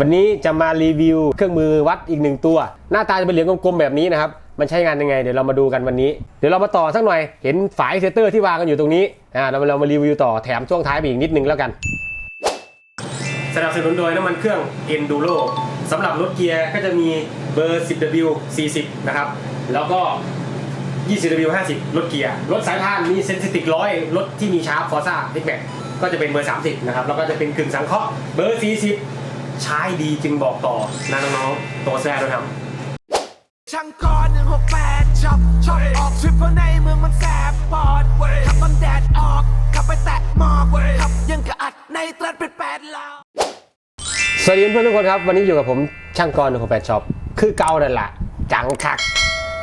วันนี้จะมารีวิวเครื่องมือวัดอีกหนึ่งตัว หน้าตาจะเป็นเหรียญกลมๆแบบนี้นะครับ มันใช้งานยังไง เดี๋ยวเรามาดูกันวันนี้ เดี๋ยวเรามาต่อสักหน่อย เห็นฝายเซตเตอร์ที่วางกันอยู่ตรงนี้ อ่า เราเรามารีวิวต่อแถมช่วงท้ายไปอีกนิดนึงแล้วกัน สนับสนุนโดยน้ำมันเครื่อง Enduro สำหรับรถเกียร์ก็จะมีเบอร์ 10W 40 นะครับ แล้วก็ 20W 50 รถเกียร์ รถสายพานมีเซนซิติกร้อยรถที่มีชาร์ปฟอร์ซ่าบิ๊กแบกก็จะเป็นเบอร์ 30 นะครับ แล้วก็จะเป็นกึ่งสังเคราะห์เบอร์ 40 ใช้ดีจึงบอกต่อนะน้องๆตัวแซ่ด้วยครับช่างกรหนึ่งหกแปดช็อปช็อปออกทริปเพราะในเมืองมันแสบปอดขับตอนแดดออกขับไปแตะหมอกขับยังกระอัดในตรัสเป็นแปดลาวสวัสดีเพื่อนๆทุกคนครับ วันนี้อยู่กับผมช่างกรของแปดช็อปคือเก่านั่นแหละจังคัก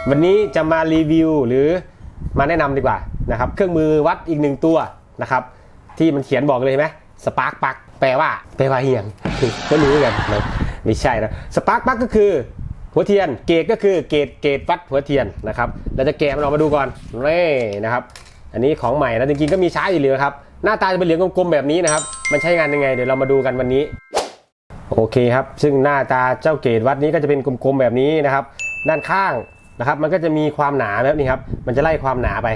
วันนี้จะมารีวิวหรือมาแนะนำดีกว่านะครับ เครื่องมือวัดอีกหนึ่งตัวนะครับ ที่มันเขียนบอกเลยใช่ไหมสปาร์กปัก แปลว่าแปลว่าเฮียงก็รู้กันนะไม่ใช่นะสปาร์กปักก็คือหัวเทียนเกตก็คือเกตเกตวัดหัวเทียนนะครับเราจะแกะมันออกมาดูก่อนนี่นะครับอันนี้ของใหม่นะจริงๆก็มีใช้อยู่เลยครับหน้าตาจะเป็นเหรียญกลมๆแบบนี้นะครับมันใช้งานยังไงเดี๋ยวเรามาดูกันวันนี้โอเคครับ ซึ่งหน้าตาเจ้าเกตวัดนี้ก็จะเป็นกลมๆแบบนี้นะครับ ด้านข้างนะครับ มันก็จะมีความหนาแบบนี้ครับ มันจะไล่ความหนาไป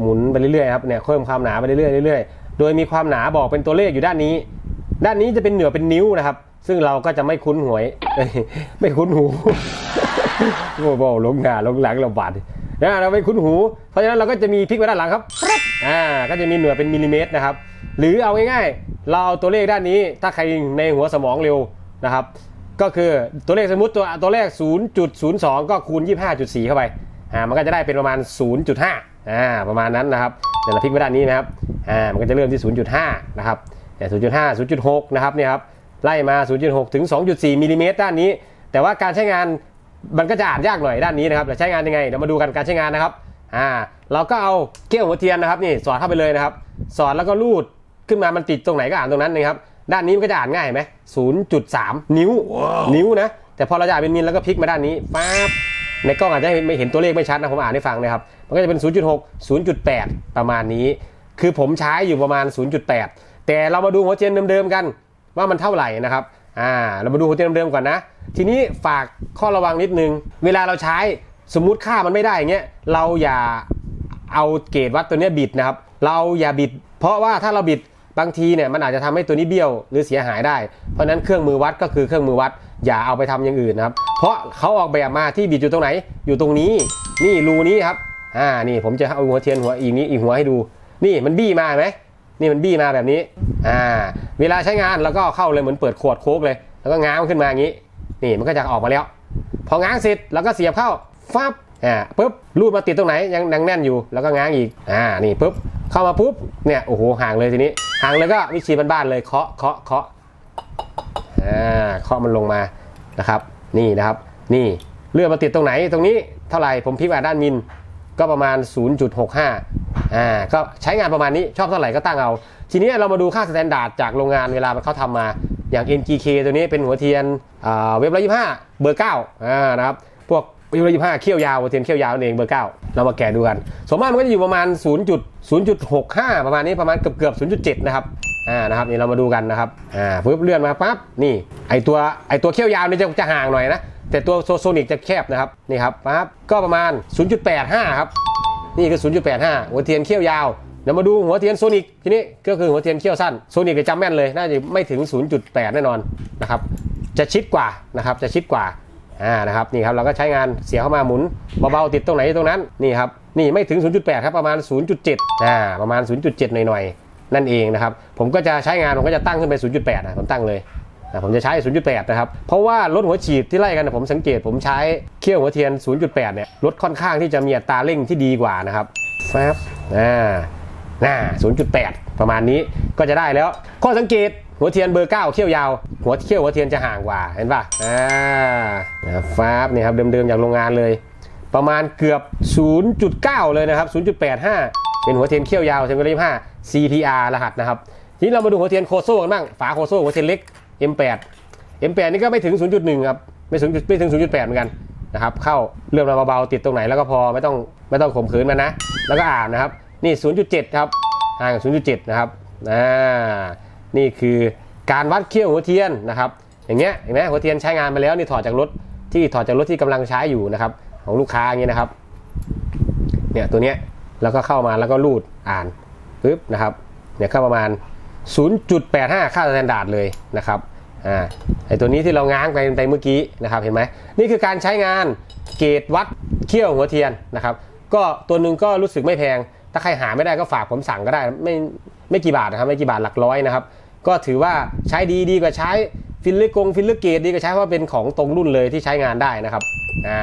หมุนไปเรื่อยๆครับเนี่ยเพิ่มความหนาไปเรื่อยๆเรื่อยๆ โดยมีความหนาบอกเป็นตัวเลขอยู่ด้านนี้ ด้านนี้จะเป็นเหนือเป็นนิ้วนะครับ ซึ่งเราก็จะไม่คุ้นหวยเอ้ยไม่คุ้นหูโอ้โหลงหน้าลงหลังเราบาดนะเราไม่คุ้นหู เพราะฉะนั้นเราก็จะมีพลิกไว้ด้านหลังครับปั๊บอ่าก็จะมีเหนือเป็นมิลลิเมตรนะครับ หรือเอาง่ายๆ เราเอาตัวเลขด้านนี้ถ้าใครในหัวสมองเร็วนะครับ ก็คือตัวเลขสมมติตัวตัวเลข 0.02 ก็คูณ 25.4 เข้าไปอ่ามันก็จะได้เป็นประมาณ 0.5อ่าประมาณนั้นนะครับเดี๋ยวเราพลิกไปด้านนี้นะครับอ่ามันก็จะเริ่มที่ 0.5 นะครับ เนี่ย0.5 0.6 นะครับเนี่ยครับไล่มา 0.6 ถึง 2.4มิลลิเมตรด้านนี้ แต่ว่าการใช้งานมันก็จะอ่านยากหน่อยด้านนี้นะครับแต่ใช้งานยังไงเดี๋ยวมาดูกันการใช้งานนะครับอ่าเราก็เอาเกี้ยวหัวเทียนนะครับนี่สอดเข้าไปเลยนะครับ สอดแล้วก็รูดขึ้นมามันติดตรงไหนก็อ่านตรงนั้นนะครับด้านนี้มันก็จะอ่านง่ายเห็นไหม0.3 นิ้วนิ้วนะ แต่พอเราจะอ่านเป็นมิลแล้วก็พลิกมาด้านนี้ปั๊บในกล้องอาจจะไม่เห็นตัวเลขไม่ชัดนะผมอ่านให้ฟังนะครับ มันก็จะเป็น 0.6 0.8 ประมาณนี้ คือผมใช้อยู่ประมาณ 0.8 แต่เรามาดูหัวเทียนเดิมๆกันว่ามันเท่าไหร่นะครับอ่าเรามาดูหัวเทียนเดิมๆก่อนนะ ทีนี้ฝากข้อระวังนิดนึง เวลาเราใช้สมมุติค่ามันไม่ได้อย่างเงี้ยเราอย่าเอาเกจวัดตัวเนี้ยบิดนะครับ เราอย่าบิด เพราะว่าถ้าเราบิดบางทีเนี่ยมันอาจจะทำให้ตัวนี้เบี้ยวหรือเสียหายได้ เพราะนั้นเครื่องมือวัดก็คือเครื่องมือวัด อย่าเอาไปทำอย่างอื่นนะครับ เพราะเขาออกแบบมาที่บิดอยู่ตรงไหน อยู่ตรงนี้ นี่รูนี้ครับ อ่า นี่ผมจะเอาหัวเทียนหัวอีกนี้อีกหัวให้ดู นี่มันบี้มาไหม นี่มันบี้มาแบบนี้ อ่า เวลาใช้งานเราก็เข้าเลยเหมือนเปิดขวดโค้กเลย แล้วก็ง้างขึ้นมาอย่างนี้ นี่มันก็จะออกมาแล้ว พอง้างเสร็จเราก็เสียบเข้าฟับ อ่าปุ๊บรูดมาติดตรงไหนยังยังแน่นอยู่ แล้วก็ง้างอีก อ่า นี่ปุ๊บ เข้ามาปุ๊บ เนี่ย โอ้โห ห่างเลยทีนี้ ห่างเลยก็วิธีบ้านๆเลย เคาะ เคาะ เคาะ อ่า เคาะมันลงมา นะครับ นี่นะครับ นี่ เลื่อนมาติดตรงไหน ตรงนี้ เท่าไหร่ ผมพลิกมาด้านมิล ก็ประมาณ 0.65 อ่าก็ใช้งานประมาณนี้ชอบเท่าไหร่ก็ตั้งเอา ทีนี้เรามาดูค่าสแตนดาร์ดจากโรงงานเวลาเขาทำมาอย่าง NGK ตัวนี้เป็นหัวเทียนอ่าเว็บร้อยยี่ห้าเบอร์เก้าอ่านะครับพวกเว็บร้อยยี่ห้าเขี้ยวยาวหัวเทียนเขี้ยวยาวนั่นเองเบอร์เก้าเรามาแกะดูกันสมมติมันก็จะอยู่ประมาณ 0.0.65 ประมาณนี้ประมาณเกือบเกือบ0.7 นะครับอ่านะครับนี่เรามาดูกันนะครับอ่าปุ๊บเลื่อนมาปั๊บนี่ไอตัวไอตัวเขี้ยวยาวนี่จะจะห่างหน่อยนะแต่ตัวโซโซนิกจะแคบนะครับนี่ครับปั๊บก็ประมาณ 0.85 ครับ นี่คือ 0.85 หัวเทียนเขี้ยวยาว เดี๋ยวมาดูหัวเทียนโซนิกทีนี้ก็คือหัวเทียนเขี้ยวสั้นโซนิกจะจำแม่นเลย น่าจะไม่ถึง 0.8 แน่นอนนะครับ จะชิดกว่านะครับจะชิดกว่าอ่านะครับนี่ครับเราก็ใช้งานเสียเข้ามาหมุนเบาๆติดตรงไหนตรงนั้นนี่ครับนี่ไม่ถึง 0.8 ครับประมาณ 0.7อ่าประมาณ 0.7 หน่อยๆนั่นเองนะครับผมก็จะใช้งานผมก็จะตั้งขึ้นไป 0.8นะผมตั้งเลย ผมจะใช้ 0.8 นะครับ เพราะว่ารถหัวฉีดที่ไล่กันนะผมสังเกตผมใช้เคี่ยวหัวเทียน 0.8 เนี่ยรถค่อนข้างที่จะมีอัตราเร่งที่ดีกว่านะครับแฟบอ่าน่า0.8 ประมาณนี้ก็จะได้แล้ว ข้อสังเกตหัวเทียนเบอร์ 9 เขี้ยวยาว หัวเขี้ยวหัวเทียนจะห่างกว่าเห็นป่ะอ่านะฟาบเนี่ยครับเดิมๆจากโรงงานเลย ประมาณเกือบ 0.9 เลยนะครับ 0.85 เป็นหัวเทียนเขี้ยวยาวเซนเวอร์25 CPR รหัสนะครับทีนี้เรามาดูหัวเทียนโคโซ่กันบ้างฝาโคโซ่หัวเทียนเล็ก M8 M8 นี่ก็ไม่ถึง 0.1 ครับ ไม่ถึงไม่ถึง 0.8 เหมือนกันนะครับ เข้าเลื่อนมาเบาๆติดตรงไหนแล้วก็พอไม่ต้องไม่ต้องข่มขืนมันนะ แล้วก็อ่านนะครับ นี่ 0.7 ครับห่าง0.7 นะครับอ่านี่คือการวัดเขี้ยวหัวเทียนนะครับ อย่างเงี้ยเห็นไหมหัวเทียนใช้งานมาแล้วนี่ถอดจากรถที่ถอดจากรถที่กำลังใช้อยู่นะครับ ของลูกค้าอย่างเงี้ยนะครับเนี่ยตัวเนี้ยแล้วก็เข้ามาแล้วก็รูดอ่านปึ๊บนะครับเนี่ยเข้าประมาณ 0.85 ค่าสแตนดาร์ดเลยนะครับอ่าไอตัวนี้ที่เราง้างไปไปเมื่อกี้นะครับเห็นไหมนี่คือการใช้งานเกจวัดเขี้ยวหัวเทียนนะครับก็ตัวหนึ่งก็รู้สึกไม่แพง ถ้าใครหาไม่ได้ก็ฝากผมสั่งก็ได้ไม่ไม่กี่บาทนะครับไม่กี่บาทหลักร้อยนะครับก็ถือว่าใช้ดีดีกว่าใช้ฟิลเลอร์กงฟิลเลอร์เกตดีกว่าใช้เพราะเป็นของตรงรุ่นเลยที่ใช้งานได้นะครับอ่า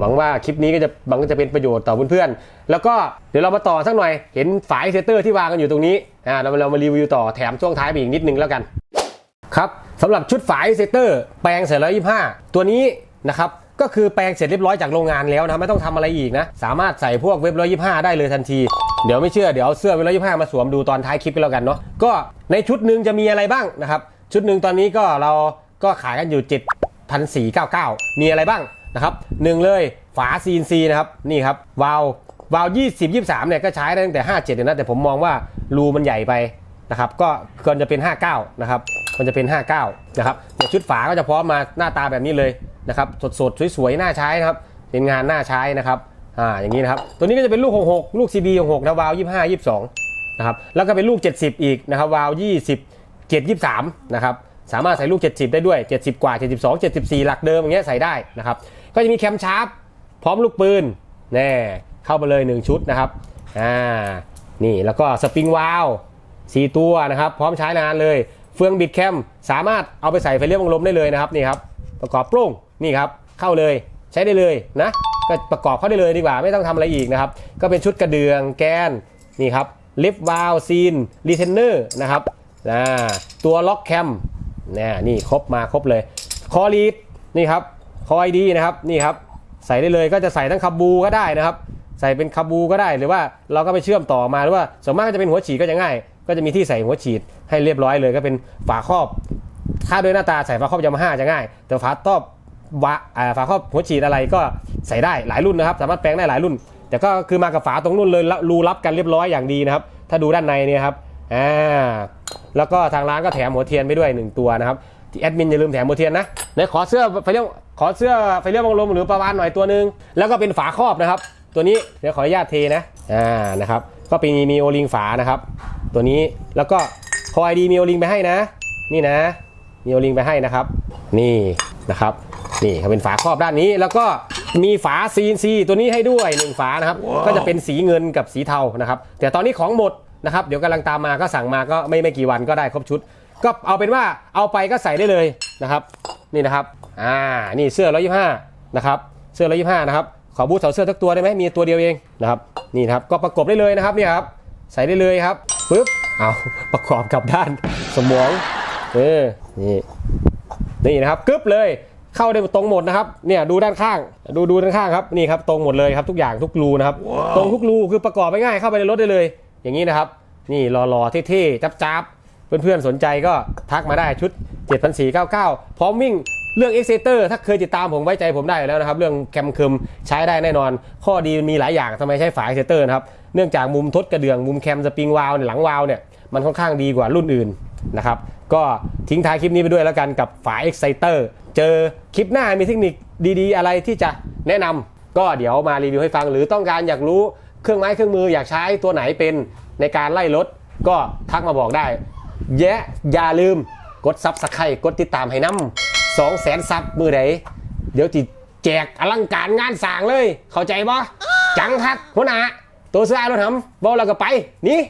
หวังว่าคลิปนี้ก็จะหวังว่าจะเป็นประโยชน์ต่อเพื่อนๆ แล้วก็เดี๋ยวเรามาต่อสักหน่อย เห็นฝายเซตเตอร์ที่วางกันอยู่ตรงนี้อ่าเราเรามารีวิวต่อแถมช่วงท้ายไปอีกนิดนึงแล้วกันครับสำหรับชุดฝายเซตเตอร์แปลงเสร็จแล้ว25ตัวนี้นะครับก็คือแปลงเสร็จเรียบร้อยจากโรงงานแล้วนะไม่ต้องทำอะไรอีกนะ สามารถใส่พวกเว็บร้อยยี่ห้าได้เลยทันที เดี๋ยวไม่เชื่อเดี๋ยวเอาเสื้อเว็บร้อยยี่ห้ามาสวมดูตอนท้ายคลิปกันแล้วกันเนาะก็ในชุดหนึ่งจะมีอะไรบ้างนะครับ ชุดหนึ่งตอนนี้ก็เราก็ขายกันอยู่7,499 มีอะไรบ้าง นะครับหนึ่งเลยฝา CNC นะครับนี่ครับวาลววาล์ว20 23เนี่ยก็ใช้ได้ตั้งแต่57เลยนะแต่ผมมองว่ารูมันใหญ่ไปนะครับก็ควรจะเป็น 59 นะครับควรจะเป็น 59 นะครับเนี่ยชุดฝาก็จะพร้อมมาหน้าตาแบบนี้เลยนะครับสดๆ สวยๆน่าใช้นะครับเป็นงานน่าใช้นะครับอ่าอย่างนี้นะครับ ตัวนี้ก็จะเป็นลูก 66 ลูก CB 66นะวาว25 22 นะครับ แล้วก็เป็นลูก 70 อีกนะครับวาว20 7 23 นะครับ สามารถใส่ลูก 70 ได้ด้วย 70 กว่า 72 74 หลักเดิมอย่างเงี้ยใส่ได้นะครับ ก็จะมีแคมชาร์ปพร้อมลูกปืนแน่เข้ามาเลย 1 ชุดนะครับอ่านี่แล้วก็สปริงวาลสี่ตัวนะครับพร้อมใช้งานเลย เฟืองบิดแคมสามารถเอาไปใส่ไฟเลี้ยววงลมได้เลยนะครับนี่ครับประกอบปร่งนี่ครับเข้าเลยใช้ได้เลยนะก็ประกอบเข้าได้เลยดีกว่าไม่ต้องทำอะไรอีกนะครับ ก็เป็นชุดกระเดืองแกนนี่ครับลิฟวาลซีนรีเทนเนอร์นะครับตัวล็อกแคม นี่ยนี่ครบมาครบเลย คอลีดนี่ครับ คอยดีนะครับนี่ครับ ใส่ได้เลยก็จะใส่ทั้งคาบูก็ได้นะครับ ใส่เป็นคาบูก็ได้หรือว่าเราก็ไปเชื่อมต่อมาหรือว่าส่วนมากก็จะเป็นหัวฉีดก็จะง่าย ก็จะมีที่ใส่หัวฉีดให้เรียบร้อยเลยก็เป็นฝาครอบ ถ้าโดยหน้าตาใส่ฝาครอบยามาฮ่าจะง่าย แต่ฝาตอบวะอ่าฝาครอบหัวฉีดอะไรก็ใส่ได้หลายรุ่นนะครับ สามารถแปลงได้หลายรุ่น แต่ก็คือมากับฝาตรงรุ่นเลยรูรับกันเรียบร้อยอย่างดีนะครับ ถ้าดูด้านในเนี่ยครับอ่า แล้วก็ทางร้านก็แถมหัวเทียนไปด้วยหนึ่งตัวนะครับที่แอดมินอย่าลืมแถมหัวเทียนนะไหนขอเสื้อไฟเลี้ยวขอเสื้อไฟเลี้ยวบังลมหรือประวานหน่อยตัวหนึง แล้วก็เป็นฝาครอบนะครับ ตัวนี้เดี๋ยวขออนุญาตเทนะอ่านะครับก็เป็นมีโอลิงฝานะครับ ตัวนี้แล้วก็คอยดีมีโอลิงไปให้นะ นี่นะมีโอลิงไปให้นะครับ นี่นะครับนี่เขาเป็นฝาครอบด้านนี้แล้วก็มีฝา CNC ตัวนี้ให้ด้วยหนึ่งฝานะครับ ก็จะเป็นสีเงินกับสีเทานะครับ แต่ตอนนี้ของหมด นะครับเดี๋ยวกำลังตามมาก็สั่งมาก็ไม่ไม่กี่วันก็ได้ครบชุด ก็เอาเป็นว่าเอาไปก็ใส่ได้เลยนะครับนี่นะครับอ่านี่เสื้อ125นะครับเสื้อ125นะครับขอบูทเสาเสื้อทักตัวได้ไหมมีตัวเดียวเองนะครับนี่นะครับก็ประกบได้เลยนะครับเนี่ยครับใส่ได้เลยครับปึ๊บเอาประกอบกับด้านสมองเออนี่นี่นะครับกึ๊บเลยเข้าได้ตรงหมดนะครับเนี่ยดูด้านข้าง ดูดูด้านข้างครับนี่ครับตรงหมดเลยครับทุกอย่างทุกรูนะครับตรงทุกรูคือประกอบไปง่ายเข้าไปในรถได้เลย อย่างนี้นะครับ นี่รอๆเท่ๆจับๆเพื่อนๆสนใจก็ทักมาได้ชุด 7499 พร้อมวิ่งเรื่อง e x c e t e r ถ้าเคยติดตามผมไว้ใจผมได้แล้วนะครับ เรื่องแคมคึมใช้ได้แน่นอน ข้อดีมันมีหลายอย่างทำไมใช้ฝา e x c e t e r นะครับ เนื่องจากมุมทดกระเดื่องมุมแคมสปริงวาลหลังวาลเนี่ยมันค่อนข้างดีกว่ารุ่นอื่นนะครับ ก็ทิ้งท้ายคลิปนี้ไปด้วยแล้วกันกับฝา Exciter เจอคลิปหน้ามีเทคนิคดีๆ อะไรที่จะแนะนำก็เดี๋ยวมารีวิวให้ฟังหรือต้องการอยากรู้ เครื่องไม้เครื่องมืออยากใช้ตัวไหนเป็นในการไล่รถก็ทักมาบอกได้ แยะอย่าลืมกดซับสไครต์กดติดตามให้น้ำสองแสนซับมือไหนเดี๋ยวจิแจกอลังการงานสร้างเลย เข้าใจปะจังคักหัวหน้าตัวเสื้อไอ้รถหำบอกเราก็ไปนี่